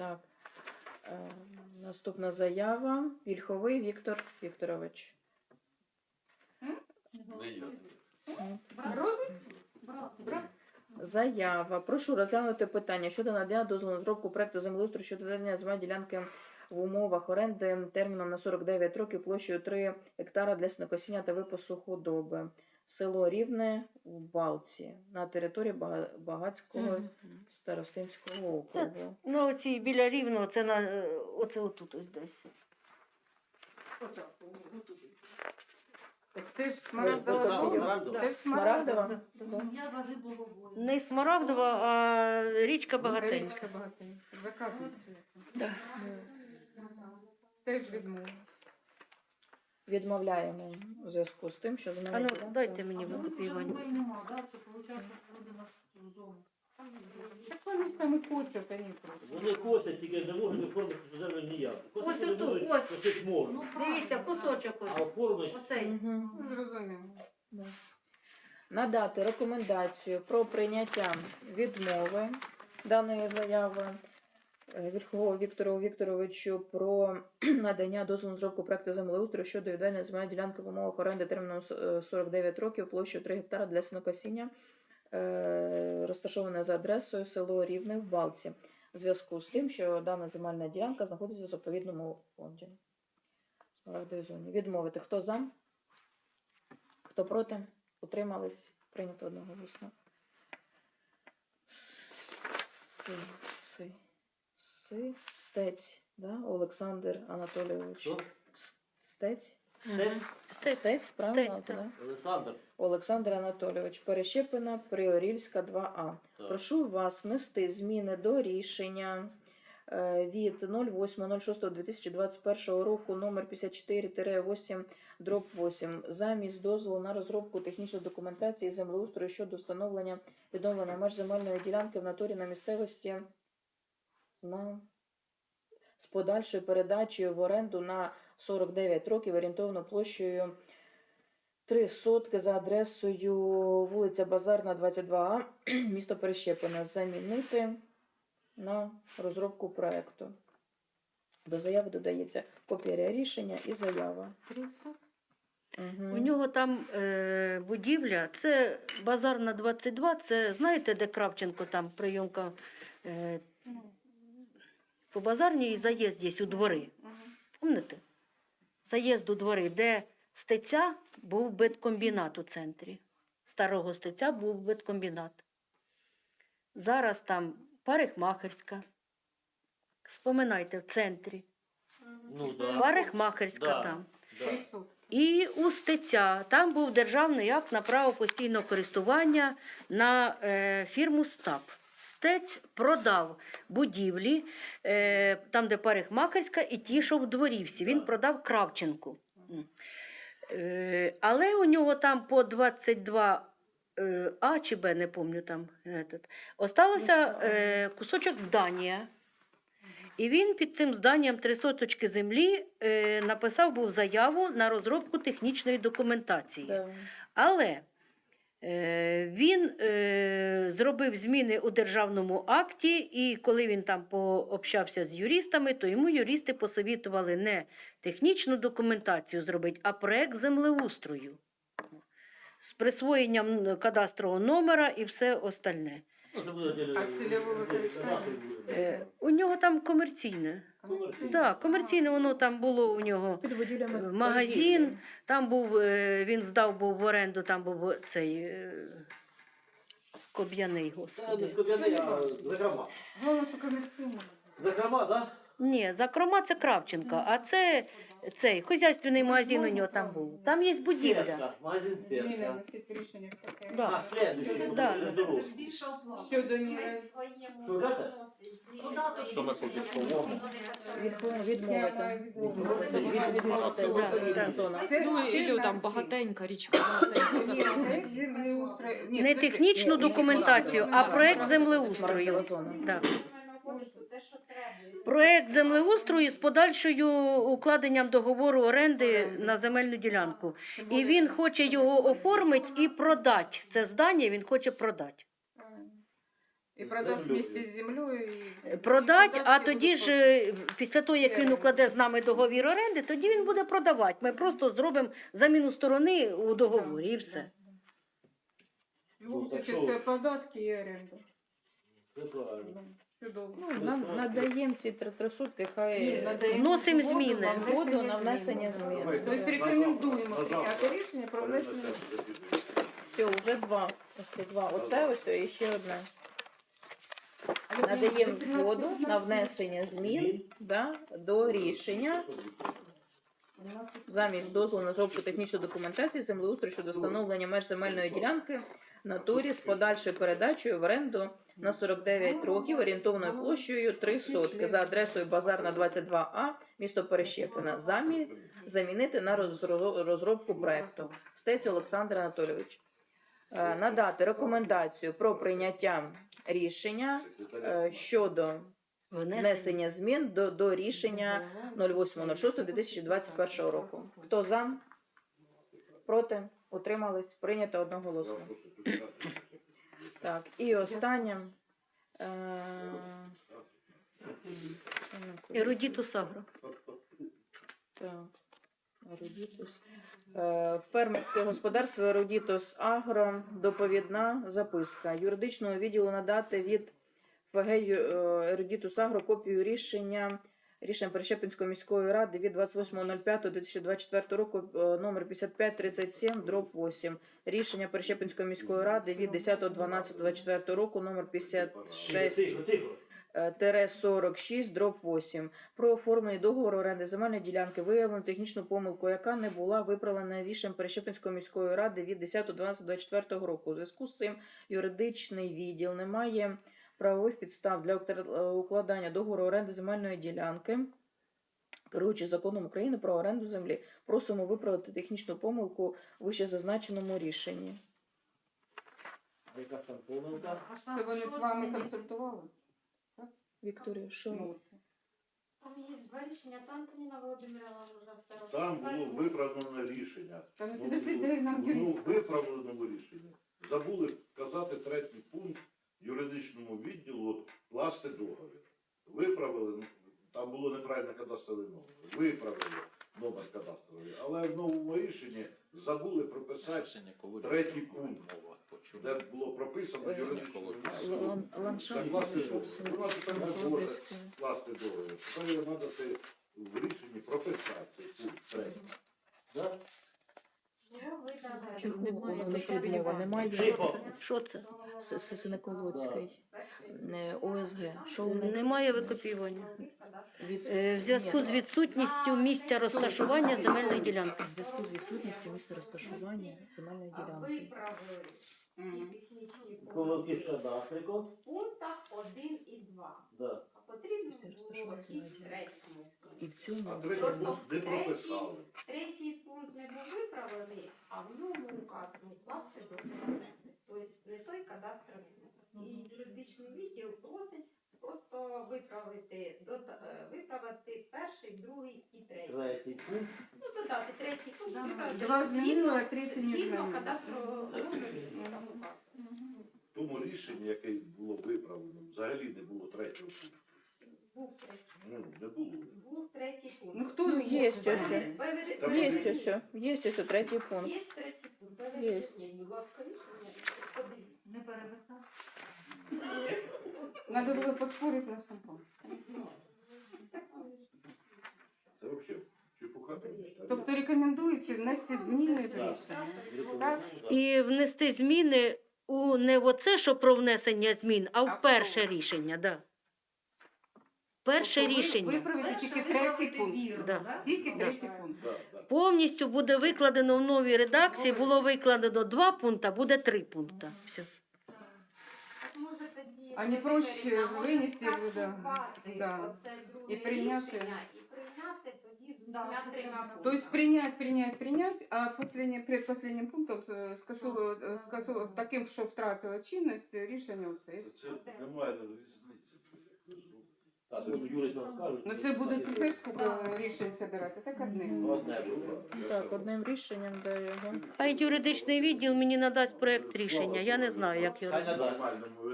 Так. Е, Наступна заява. Вільховий Віктор Вікторович. Заява. Прошу розглянути питання щодо надання дозволу на розробку проекту землеустрою щодо ведення земельної ділянки в умовах оренди терміном на 49 років площею 3 гектара для сінокосіння та випасу худоби. Село Рівне у Балці на території Багацького старостинського округу. Ну, оці біля рівного, це на оце отут ось десь. Так ти ж смарагдова. Ти ж Смарагдова? Я загиблого. Не Смарагдова, а річка Багатенька. Багатенька. багатенька. Заказується. Теж відмова. Відмовляємо у зв'язку з тим, що А ну, земельна дайте мені А Викопі вже Іванівну. земель нема, да? Це виходить, вроде нас зону. Так вони там і косять, ні просто. Вони косять, тільки не можуть оформити землю ніяк. Ось Косять вони отут, будуть, ось. можна. Ну, Дивіться, кусочок А ось. оформити Оцей. Мгм. Ну, Зрозуміло. Да. Надати рекомендацію про прийняття відмови даної заяви е, Вільхового Віктору Вікторовичу про надання дозволу на зробку проекту землеустрою щодо відведення земельної ділянки в умовах оренди терміном е, 49 років, площею 3 гектара для сінокосіння, е, розташоване за адресою село Рівне в Балці, в зв'язку з тим, що дана земельна ділянка знаходиться в заповідному фонді. Відмовити. Хто за? Хто проти? Утримались? Прийнято одноголосно. Си, си, си, стець, да? Олександр Анатолійович. Що? Стець? Стець Стець. Стець, правильно? Стець, так. да? Олександр. Олександр Анатолійович. Перещепина, Приорільська, 2А. Так. Прошу вас внести зміни до рішення е, від 08.06.2021 року номер 54-8 дроб 8 замість дозволу на розробку технічної документації землеустрою щодо встановлення відновлення меж земельної ділянки в натурі на місцевості на з подальшою передачею в оренду на 49 років орієнтовно площею 3 сотки за адресою вулиця Базарна, 22А, місто Перещепине, замінити на розробку проекту. До заяви додається копія рішення і заява. Угу. У нього там е, будівля, це базар на 22, це знаєте, де Кравченко там прийомка е, по базарній заїзд є у двори. Помните? Заїзд у двори, де стеця був беткомбінат у центрі. Старого стеця був беткомбінат. Зараз там парикмахерська. Споминайте в центрі. Ну, да. Парикмахерська Да. там. Да. І у стеця там був державний акт на право постійного користування на е, фірму СТАП. Стець продав будівлі, е, там, де парикмахерська, і ті, що в дворі всі. Він продав Кравченку. Е, але у нього там по 22 е, А чи Б, не пам'ятаю там. Этот, осталося е, кусочок здання. І він під цим зданням три соточки землі е, написав був заяву на розробку технічної документації. Да. Але він е, зробив зміни у державному акті, і коли він там пообщався з юристами, то йому юристи посовітували не технічну документацію зробити, а проект землеустрою з присвоєнням кадастрового номера і все остальне. Ну, А цільове використання? Е, у нього там комерційне. Комерційне. Так, комерційне воно там було у нього. Магазин. Там був, е, він здав був в оренду, там був цей е, Коб'яний, Це не господи. скоб'яний, а закрома. Головне, що комерційне. Закрома, так? Ні, закрома це Кравченка, а це цей хазяйственний магазин у нього там був. Там є будівля. Сетка, магазин Зміни сетка. вносить рішення таке. Да. А, следующий. Да. Це дорога. ж більша оплата. Щодо ні- Ну, Що це? Продати Що ми більше, хочемо? щоб Відмовити. Я маю відмовити. Відмовити. Це Ну, це там багатенька річка. багатенька. Ні. Ні, Не подожди. технічну Ні, ні, документацію, а проект землеустрою. зона. Проект землеустрою з подальшою укладенням договору оренди на земельну ділянку. І він хоче його оформити і продати. Це здання він хоче продати. І Землю. вместе з землею. І... Продать, а тоді ж е, після того, як він укладе з нами договір оренди, тоді він буде продавати. Ми просто зробимо заміну сторони у договорі і все. Ну, так що? це податки і оренда. Це правильно. Чудово. Ну, нам надаємо ці три три сутки, хай Вносимо зміни. на Згоду на внесення змін. Тобто рекомендуємо прийняти рішення про внесення. Все, вже два. Ось два. Оце ось і ще одне. Надаємо згоду на внесення змін да, до рішення замість дозволу на розробку технічної документації землеустрою щодо встановлення меж земельної ділянки в натурі з подальшою передачею в оренду на 49 років орієнтовною площею 3 сотки за адресою Базарна 22А, місто Перещепина. Замі... Замінити на розро- розробку проекту. Стець Олександр Анатолійович. Е, Надати рекомендацію про прийняття рішення е, щодо внесення змін до, до рішення 08.06.2021 року. Хто за? Проти? Утримались? Прийнято одноголосно. Так, і останнє. Е... Ерудітус Агро. Так. Ерудітус. Е, Фермерське господарство Ерудітус Агро. Доповідна записка. Юридичного відділу надати від ФГ Ю- е, Ерудітус Агро копію рішення рішення Перещепинської міської ради від 28.05.2024 року е, номер 5537 дроб 8. Рішення Перещепинської міської ради від 10.12.24 року номер 56 Тихо, тихо. е, тире 46 дроб 8 про оформлення договору оренди земельної ділянки виявлено технічну помилку, яка не була виправлена рішенням Перещепинської міської ради від 10.12.24 року. У зв'язку з цим юридичний відділ не має правових підстав для е, укладання договору оренди земельної ділянки. Керуючи законом України про оренду землі, просимо виправити технічну помилку у вище зазначеному рішенні. Яка там помилка? Це вони з вами консультувалися? Вікторія, що? Ну, це. Там є два рішення, то Антоніна Володимирівна вже все Там було виправлене рішення. Та Ну, підожди, дай нам Ну, юрист. рішення. Забули вказати третій пункт юридичному відділу класти договір. Виправили, там було неправильно кадастровий номер. Виправили номер кадастровий. Але в новому рішенні забули прописати, третій пункт, де було прописано Ой, юридичному відділу. Лан- Класти договір. тепер треба це в рішенні прописати. цей пункт третій. Чого не що? Немає? Що це? Синеколодський. ОСГ. Що у них? Немає викопіювання. Від... Е, В зв'язку з відсутністю місця розташування земельної ділянки. в зв'язку з відсутністю місця розташування земельної ділянки. Виправили ці технічні Помилки з кадастриком. в пунктах 1 і 2. Да. Потрібно було і в ділянки. третьому. І в цьому А третій. Просто пункт не третій- прописали. Третій пункт не був виправлений, а в ньому указано класти договір. Тобто не той кадастровий номер. І юридичний відділ просить просто виправити, дода- е, виправити перший, другий і третій. Третій пункт. Ну, додати третій пункт, Да. виправити Два змінили, а згідно, третій не згідно кадастрового номеру. В тому рішенні, яке було виправлено, взагалі не було третього пункту. Був третій. Ну, не було. Був третій пункт. Ну хто Ну, є перевір- Там Є перевір- ось, є ось третій пункт. Є третій пункт. Є. Не перевертати. Надо було поспорити на шампан. Це взагалі чепуха. конечно. Тобто рекомендується внести зміни в рішення. Так. І внести зміни у не в оце, що про внесення змін, а в перше рішення, да. Перше Тобто ви- рішення. Виправити тільки третій пункт. Да. Тільки Да. третій пункт. Повністю буде викладено в новій редакції, було викладено два пункти, буде три пункти. Все. А не проще винести, да. Да. І прийняти. Да. То есть принять, принять, принять, а последнім, предпоследнім пунктом е, скасовувати, скасовувати таким, що втратило чинність, рішення оце. Це немає тут юрист нам скажуть. Ну це буде писати, скільки рішень збирати, так одне. Одне було. Так, одним рішенням де його. Хай юридичний відділ мені надасть проект рішення. Я не знаю, як його. Хай надасть.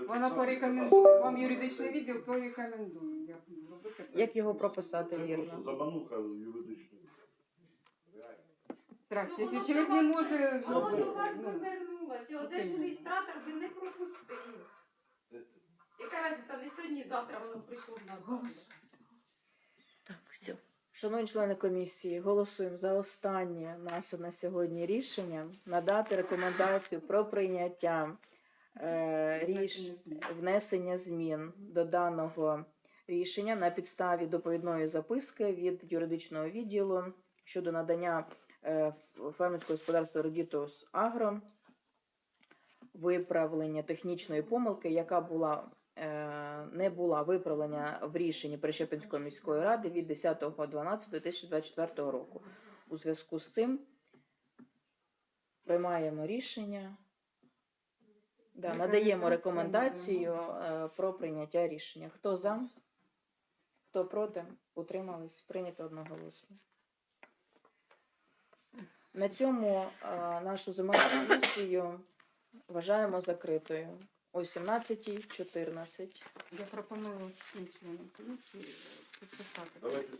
Вона порекомендує. Вам юридичний відділ порекомендує. Як його прописати Це вірно? просто замануха юридичної. Реально. Здрасте, Ну, якщо воно чоловік не вас- може Воно до зробити. вас ну, от іменно. держреєстратор не пропустив. Яка разниця, не сьогодні, завтра воно прийшло в нас. Так, все. Шановні члени комісії, голосуємо за останнє наше на сьогодні рішення надати рекомендацію про прийняття е, ріш... Внесення змін. до даного рішення на підставі доповідної записки від юридичного відділу щодо надання е, фермерського господарства Родітос Агро виправлення технічної помилки, яка була не була виправлення в рішенні Прищепинської міської ради від 10.12.2024 року. У зв'язку з цим приймаємо рішення. Да, надаємо рекомендацію е, про прийняття рішення. Хто за? Хто проти? Утримались? Прийнято одноголосно. На цьому е, нашу земельну комісію вважаємо закритою о 17.14. Я пропоную всім членам комісії підписати. Давайте